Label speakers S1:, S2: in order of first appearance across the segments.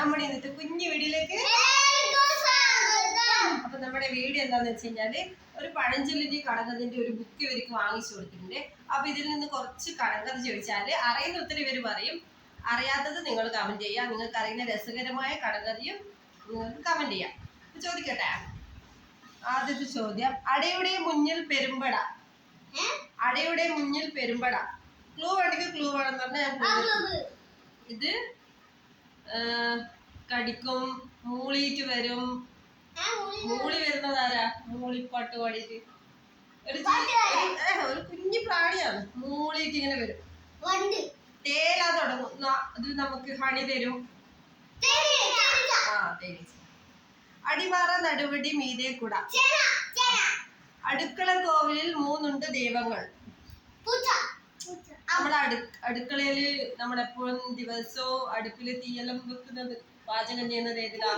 S1: നമ്മുടെ ഇന്നത്തെ കുഞ്ഞു വീഡിയോയിലേക്ക് അപ്പൊ നമ്മുടെ വീഡിയോ എന്താന്ന് വെച്ച് കഴിഞ്ഞാൽ ഒരു പഴഞ്ചൊല്ലിന്റെ കടകഥന്റെ ഒരു ബുക്ക് ഇവർക്ക് വാങ്ങിച്ചു കൊടുത്തിട്ടുണ്ട്. അപ്പൊ ഇതിൽ നിന്ന് കുറച്ച് കടങ്കഥ ചോദിച്ചാൽ അറിയുന്ന ഒത്തിരി പേര് പറയും. അറിയാത്തത് നിങ്ങൾ കമന്റ് ചെയ്യാം നിങ്ങൾക്ക് അറിയുന്ന രസകരമായ കടങ്കഥയും നിങ്ങൾക്ക് കമന്റ് ചെയ്യാം. ചോദിക്കട്ടെ? ആദ്യത്തെ ചോദ്യം. അടയുടെ മുന്നിൽ പെരുമ്പട. അടയുടെ മുന്നിൽ പെരുമ്പട. ക്ലൂ വേണമെങ്കിൽ ക്ലൂ വേണം എന്ന് പറഞ്ഞാൽ. ഇത് കടിക്കും മൂളിയിട്ട് വരും. മൂളി വരുന്നത് ആരാ? മൂളിപ്പാട്ട് പാടിയിട്ട്. ഒരു ഒരു- കുഞ്ഞു പ്രാണിയാണ്. മൂളിയിട്ട് ഇങ്ങനെ വരും. തേല തുടങ്ങും. അത് നമുക്ക് ഹണി തരും. ആ തേനീച്ച അടിമാറ നടുവടി മീതെ കുട. അടുക്കള കോവിലിൽ മൂന്നുണ്ട് ദൈവങ്ങൾ. നമ്മുടെ അടു അടുക്കളയിൽ നമ്മളെപ്പോഴും ദിവസവും അടുപ്പിൽ തീയെല്ലാം വെക്കുന്നത് പാചകം ചെയ്യുന്നത് ഏതിലാ?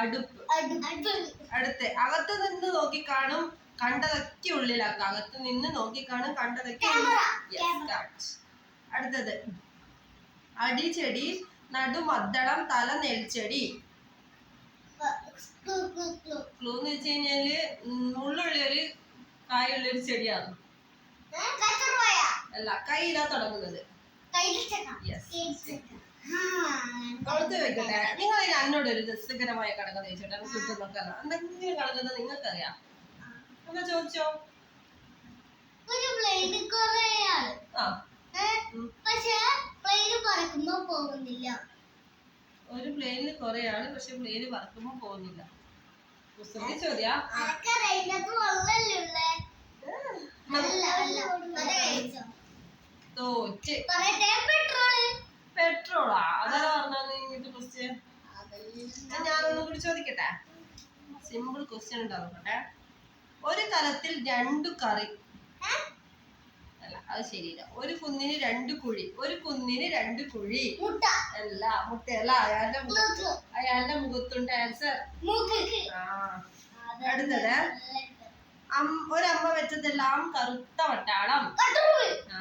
S1: അടുപ്പ്. അടുത്ത്. അകത്ത് നിന്ന് നോക്കി കാണും കണ്ടതൊക്കെ ഉള്ളിലാക്ക അകത്ത് നിന്ന് നോക്കി കാണും കണ്ടതൊക്കെ അടുത്തത്. അടിച്ചെടി നടുമദ്ദളം തല നെൽച്ചെടി. ക്ലൂ എന്ന് വെച്ച് കഴിഞ്ഞാൽ മുള്ളുള്ളൊരു കായുള്ളൊരു ഒരു കായുള്ള ഒരു ചെടിയാണ് അല്ല കയ്യിലാ തുടങ്ങുന്നത്. യെസ് അടുത്ത് വെക്കട്ടെ. നിങ്ങൾ എന്നോട് ഒരു രസകരമായ കടകഥ ചോദിച്ചോട്ടെ. കിട്ടും നോക്കാം എന്തെങ്കിലും കടകഥ നിങ്ങൾക്കറിയാം. എന്നാ ചോദിച്ചോ?
S2: ഒരു പ്ലെയിന് കൊറേ
S1: ആൾ.
S2: പക്ഷെ പ്ലെയിന് പറക്കുമ്പോ പോകുന്നില്ല.
S1: ഒരു പ്ലെയിനിൽ കുറെ ആൾ പക്ഷെ പ്ലെയിന് പറക്കുമ്പോ പോകുന്നില്ല. പുസ്തകത്തിൽ ചോദ്യ.
S2: അനക്കറിയില്ലാത്ത വെള്ളല്ലേ ഉള്ളേ? അല്ല അല്ല. അത് കഴിച്ചോ
S1: തോറ്റ് പെട്രോൾ അതാ പറഞ്ഞത് ക്വസ്റ്റ്യൻ ഞാനൊന്നും കൂടി ചോദിക്കട്ടെ? സിമ്പിൾ ക്വസ്റ്റ്യൻ ഉണ്ടാവട്ടെ ഒരു കലത്തിൽ രണ്ടു കറി. അല്ല അത് ശരിയില്ല. ഒരു കുന്നിന് രണ്ട് കുഴി. ഒരു കുന്നിന് രണ്ട് കുഴി.
S2: മുട്ട.
S1: അല്ല മുട്ടയല്ല അയാളുടെ അയാളുടെ മുഖത്തുണ്ട് ആൻസർ അടുത്തത്? ഒരമ്മ വെച്ചതെല്ലാം കറുത്ത വട്ടാളം. ആ.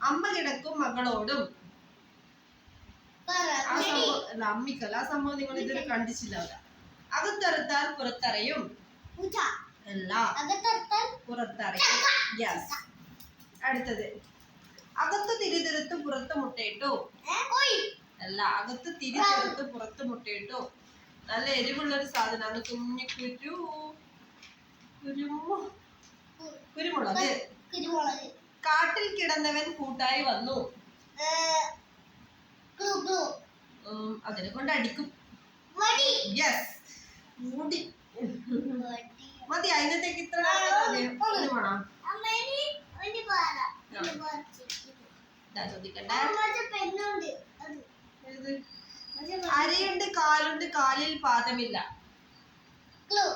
S1: അമ്മ കിടക്കും മകളോടും. ആ സംഭവം അമ്മിക്കല്ല ആ സംഭവം നിങ്ങൾ ഇതുവരെ പുറത്തറിയും. അല്ല.
S2: അകത്തെടുത്താൽ
S1: പുറത്തറിയും. യെസ് അടുത്തത്. അകത്ത് തിരിതെടുത്ത് പുറത്ത് മുട്ടയിട്ടു. അല്ല അകത്ത് തിരിതെടുത്ത് പുറത്ത് മുട്ടയിട്ടു. നല്ല എരിവുള്ള ഒരു സാധനമാണ് കുഞ്ഞു കുരു. കുരുമു. കുരുമുളക്.
S2: കുരുമുളക്.
S1: കാട്ടിൽ കിടന്നവൻ കൂട്ടായി വന്നു. അതിനെ കൊണ്ട് അടിക്കും. യെസ് മുടി. മതി അതിനത്തേക്ക് ഇത്ര അരയുണ്ട് കാലുണ്ട് കാലിൽ പാദമില്ല.
S2: ക്ലൂ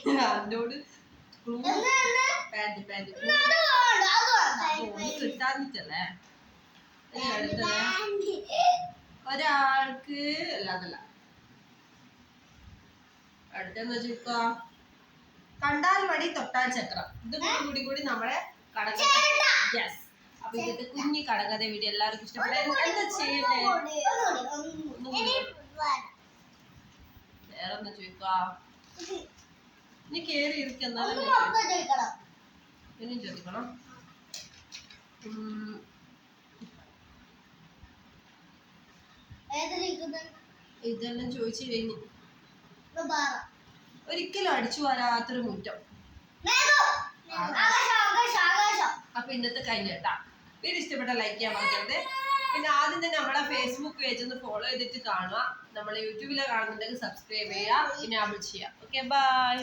S1: അതിനോട് പാന്റ് പാന്റ്
S2: പാന്റ്
S1: ഒരാൾക്ക് അല്ല അതല്ല. അടുത്തെന്ന് വെച്ചാ കണ്ടാൽ മടി തൊട്ടാൽ ചക്രം. ഇത് കൂടി കൂടി നമ്മളെ കടക യെസ് അപ്പൊ ഇന്നത്തെ കുഞ്ഞി കടകഥ വീഡിയോ എല്ലാവർക്കും ഇഷ്ടപ്പെട്ടായിരുന്നു എന്താ ചെയ്യണ്ടേ? വേറെ ഒന്ന് ഇനി കേറി ഇരിക്കുന്നാലും ഇനിയും ചോദിക്കണം. ഇതെല്ലാം ചോദിച്ചു കഴിഞ്ഞു. ഒരിക്കലും അടിച്ചു വരാത്തൊരു മുറ്റം. അപ്പൊ ഇന്നത്തെ കഴിഞ്ഞ കേട്ടാ. വീഡിയോ ഇഷ്ടപ്പെട്ട ലൈക്ക് ചെയ്യാൻ മറക്കരുത്. പിന്നെ ആദ്യം തന്നെ നമ്മളെ ഫേസ്ബുക്ക് പേജ് ഒന്ന് ഫോളോ ചെയ്തിട്ട് കാണുക. നമ്മളെ യൂട്യൂബിലെ കാണുന്നുണ്ടെങ്കിൽ സബ്സ്ക്രൈബ് ചെയ്യുക. പിന്നെ അബിൾ ഓക്കെ ബൈ.